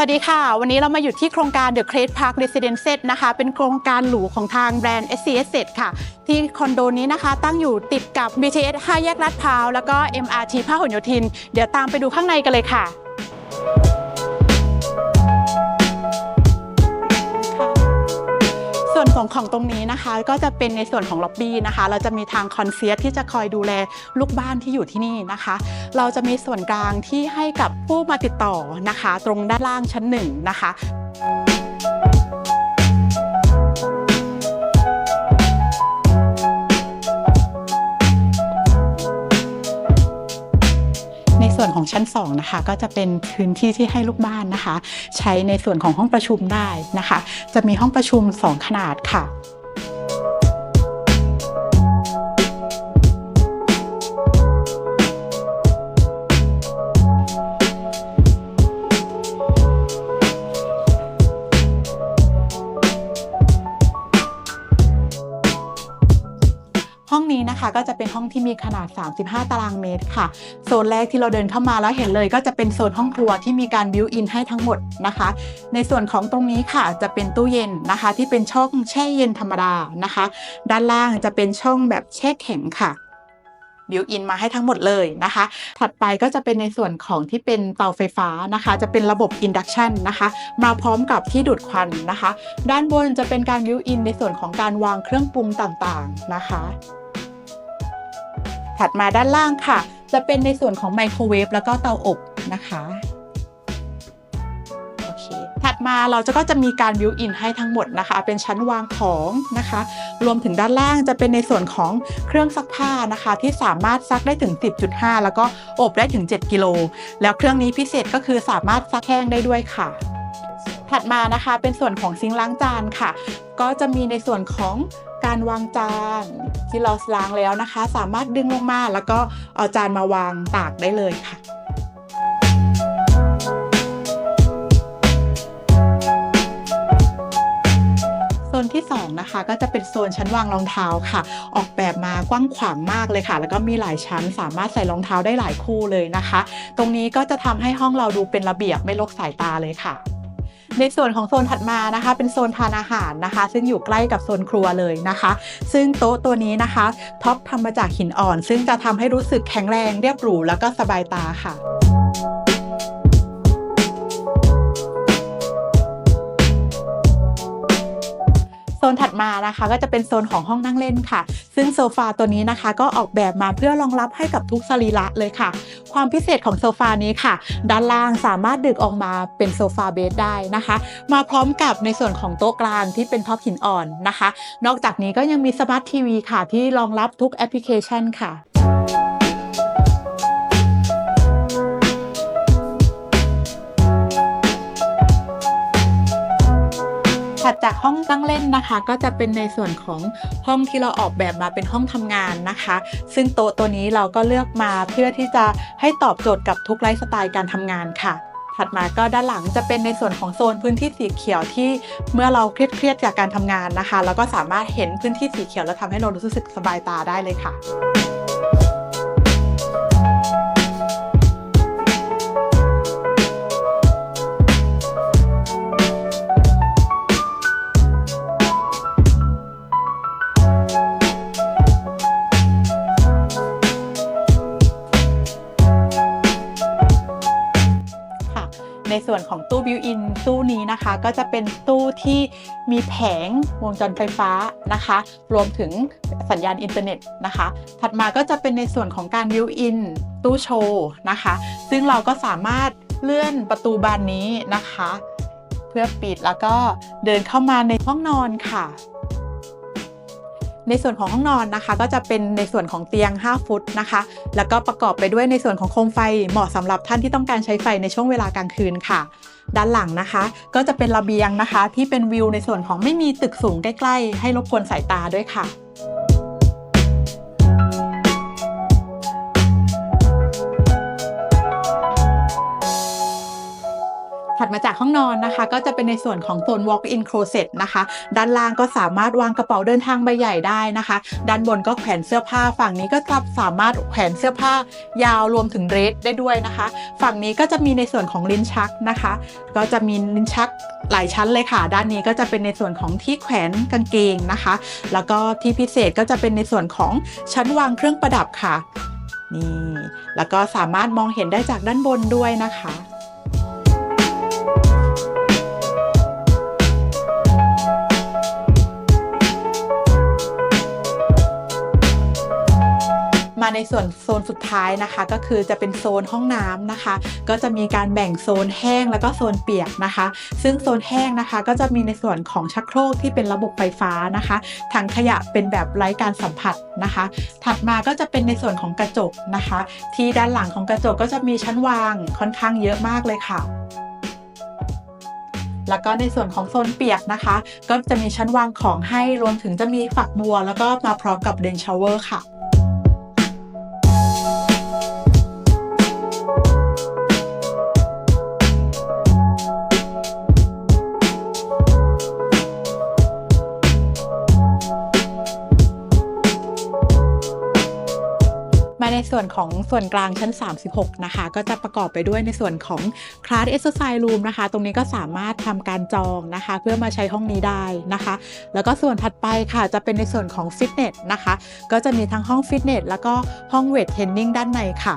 สวัสดีค่ะ วันนี้เรามาอยู่ที่โครงการ The Crest Park Residences นะคะ เป็นโครงการหรูของทางแบรนด์ SCS ค่ะ ที่คอนโดนี้นะคะตั้งอยู่ติดกับ BTS 5 แยกลาดพร้าว แล้วก็ MRT พหลโยธิน เดี๋ยวตามไปดูข้างในกันเลยค่ะ สงค์ของของตรงนี้นะคะ ก็จะเป็นในส่วนของล็อบบี้นะคะ เราจะมีทางคอนเซียสที่จะคอยดูแลลูกบ้านที่อยู่ที่นี่นะคะ เราจะมีส่วนกลางที่ให้กับผู้มาติดต่อนะคะ ตรงด้านล่างชั้นหนึ่งนะคะ ส่วนของชั้น 2 นะคะ ก็จะเป็นพื้นที่ที่ให้ลูกบ้านนะคะ ใช้ในส่วนของห้องประชุมได้นะคะ จะมีห้องประชุม 2 ขนาดค่ะ ก็จะเป็นห้องที่มีขนาด 35 ตารางเมตรค่ะ โซนแรกที่เราเดินเข้ามาแล้วเห็นเลย ก็จะเป็นโซนห้องครัวที่มีการบิวอินให้ทั้งหมดนะคะ ในส่วนของตรงนี้ค่ะจะเป็นตู้เย็นนะคะ ที่เป็นช่องแช่เย็นธรรมดานะคะ ด้านล่างจะเป็นช่องแบบแช่แข็งค่ะบิวอินมาให้ทั้งหมดเลยนะคะ ถัดไปก็จะเป็นในส่วนของที่เป็นเตาไฟฟ้านะคะ จะเป็นระบบอินดักชันนะคะ มาพร้อมกับที่ดูดควันนะคะ ด้านบนจะเป็นการบิวอินในส่วนของการวางเครื่องปรุงต่างๆนะคะ ถัดมาด้านล่างค่ะ จะเป็นในส่วนของไมโครเวฟแล้วก็เตาอบนะคะโอเคถัดมาเราจะก็จะมีการบิวอินให้ทั้งหมดนะคะ เป็นชั้นวางของนะคะ รวมถึงด้านล่างจะเป็นในส่วนของเครื่องซักผ้านะคะ ที่สามารถซักได้ถึง 10.5 แล้วก็อบได้ถึง 7 กิโล แล้วเครื่องนี้พิเศษก็คือสามารถซักแห้งได้ด้วยค่ะถัดมานะคะเป็นส่วนของซิงค์ล้างจานค่ะ ก็จะมีในส่วนของ การวางจานที่เราล้างแล้วนะคะ สามารถดึงลงมาแล้วก็เอาจานมาวางตากได้เลยค่ะโซนที่2นะคะก็จะเป็นโซนชั้นวางรองเท้าค่ะ ออกแบบมากว้างขวางมากเลยค่ะ แล้วก็มีหลายชั้นสามารถใส่รองเท้าได้หลายคู่เลยนะคะ ตรงนี้ก็จะทำให้ห้องเราดูเป็นระเบียบไม่รกสายตาเลยค่ะ ในส่วนของโซนถัดมานะคะ เป็นโซนทานอาหารนะคะ ซึ่งอยู่ใกล้กับโซนครัวเลยนะคะ ซึ่งโต๊ะตัวนี้นะคะท็อปทำมาจากหินอ่อน ซึ่งจะทำให้รู้สึกแข็งแรงเรียบหรูแล้วก็สบายตาค่ะ นถัดมานะคะ ก็จะเป็นโซนของห้องนั่งเล่นค่ะ ซึ่งโซฟาตัวนี้นะคะ ก็ออกแบบมาเพื่อรองรับให้กับทุกสรีระเลยค่ะ ความพิเศษของโซฟานี้ค่ะ ด้านล่างสามารถดึกออกมาเป็นโซฟาเบดได้นะคะ มาพร้อมกับในส่วนของโต๊ะกลางที่เป็นท็อปหินอ่อนนะคะ นอกจากนี้ก็ยังมีสมาร์ททีวีค่ะ ที่รองรับทุกแอปพลิเคชันค่ะ ห้องนั่งเล่นนะคะ ก็จะเป็นในส่วนของห้องที่เราออกแบบมาเป็นห้องทำงานนะคะ ซึ่งโต๊ะตัวนี้เราก็เลือกมาเพื่อที่จะให้ตอบโจทย์กับทุกไลฟ์สไตล์การทำงานค่ะถัดมาก็ด้านหลังจะเป็นในส่วนของโซนพื้นที่สีเขียวที่เมื่อเราเครียดๆจากการทำงานนะคะเราก็สามารถเห็นพื้นที่สีเขียวแล้วทำให้เรารู้สึกสบายตาได้เลยค่ะ ในส่วนของตู้บิวอินตู้นี้นะคะ ก็จะเป็นตู้ที่มีแผงวงจรไฟฟ้านะคะ รวมถึงสัญญาณอินเทอร์เน็ตนะคะ ถัดมาก็จะเป็นในส่วนของการบิวอินตู้โชว์นะคะ ซึ่งเราก็สามารถเลื่อนประตูบานนี้นะคะ เพื่อปิดแล้วก็เดินเข้ามาในห้องนอนค่ะ ในส่วนของห้องนอนนะคะ ก็จะเป็นในส่วนของเตียง 5 ฟุตนะคะ แล้วก็ประกอบไปด้วยในส่วนของโคมไฟเหมาะสำหรับท่านที่ต้องการใช้ไฟในช่วงเวลากลางคืนค่ะ ด้านหลังนะคะ ก็จะเป็นระเบียงนะคะ ที่เป็นวิวในส่วนของไม่มีตึกสูงใกล้ ๆ ให้รบกวนสายตาด้วยค่ะ ถัดมาจากห้องนอนนะคะ ก็จะเป็นในส่วนของโซน walk-in closet นะคะ ด้านล่างก็สามารถวางกระเป๋าเดินทางใบใหญ่ได้นะคะ ด้านบนก็แขวนเสื้อผ้า ฝั่งนี้ก็จะสามารถแขวนเสื้อผ้ายาวรวมถึงเดรสได้ด้วยนะคะ ฝั่งนี้ก็จะมีในส่วนของลิ้นชักนะคะ ก็จะมีลิ้นชักหลายชั้นเลยค่ะ ด้านนี้ก็จะเป็นในส่วนของที่แขวนกางเกงนะคะ แล้วก็ที่พิเศษก็จะเป็นในส่วนของชั้นวางเครื่องประดับค่ะ นี่ แล้วก็สามารถมองเห็นได้จากด้านบนด้วยนะคะ ในส่วนโซนสุดท้ายนะคะ ก็คือจะเป็นโซนห้องน้ำนะคะ ก็จะมีการแบ่งโซนแห้งแล้วก็โซนเปียกนะคะ ซึ่งโซนแห้งนะคะ ก็จะมีในส่วนของชักโครกที่เป็นระบบไฟฟ้านะคะถังขยะเป็นแบบไร้การสัมผัสนะคะ ถัดมาก็จะเป็นในส่วนของกระจกนะคะ ที่ด้านหลังของกระจกก็จะมีชั้นวางค่อนข้างเยอะมากเลยค่ะแล้วก็ในส่วนของโซนเปียกนะคะ ก็จะมีชั้นวางของให้รวมถึงจะมีฝักบัว แล้วก็มาพร้อมกับเดนชาวเวอร์ค่ะ ส่วนของส่วนกลางชั้น 36 นะคะ ก็จะประกอบไปด้วยในส่วนของ Class Exercise Room นะคะ ตรงนี้ก็สามารถทำการจองนะคะ เพื่อมาใช้ห้องนี้ได้นะคะ แล้วก็ส่วนถัดไปค่ะจะเป็นในส่วนของฟิตเนสนะคะ ก็จะมีทั้งห้องฟิตเนสแล้วก็ห้องเวทเทรนนิ่งด้านในค่ะ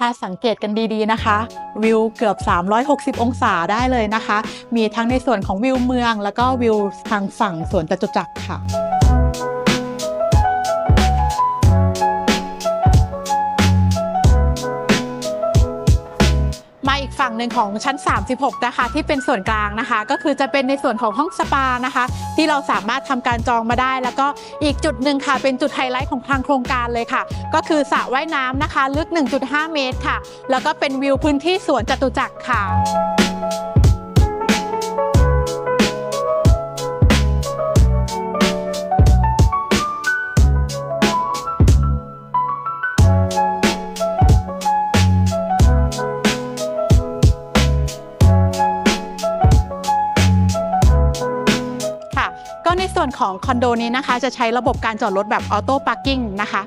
ถ้าสังเกตกันดีๆนะคะ วิวเกือบ 360 องศาได้เลยนะคะ มีทั้งในส่วนของวิวเมือง แล้วก็วิวทางฝั่งสวนจตุจักรค่ะ หนึ่งของชั้น 36 นะคะ ที่เป็นส่วนกลางนะคะ ก็คือจะเป็นในส่วนของห้องสปานะคะ ที่เราสามารถทำการจองมาได้ แล้วก็อีกจุดหนึ่งค่ะ เป็นจุดไฮไลท์ของทางโครงการเลยค่ะ ก็คือสระว่ายน้ำนะคะ ลึก 1.5 เมตรค่ะ แล้วก็เป็นวิวพื้นที่สวนจตุจักรค่ะ ของคอนโดนี้นะคะ จะใช้ระบบการจอดรถแบบออโต้พาร์กิ้งนะคะ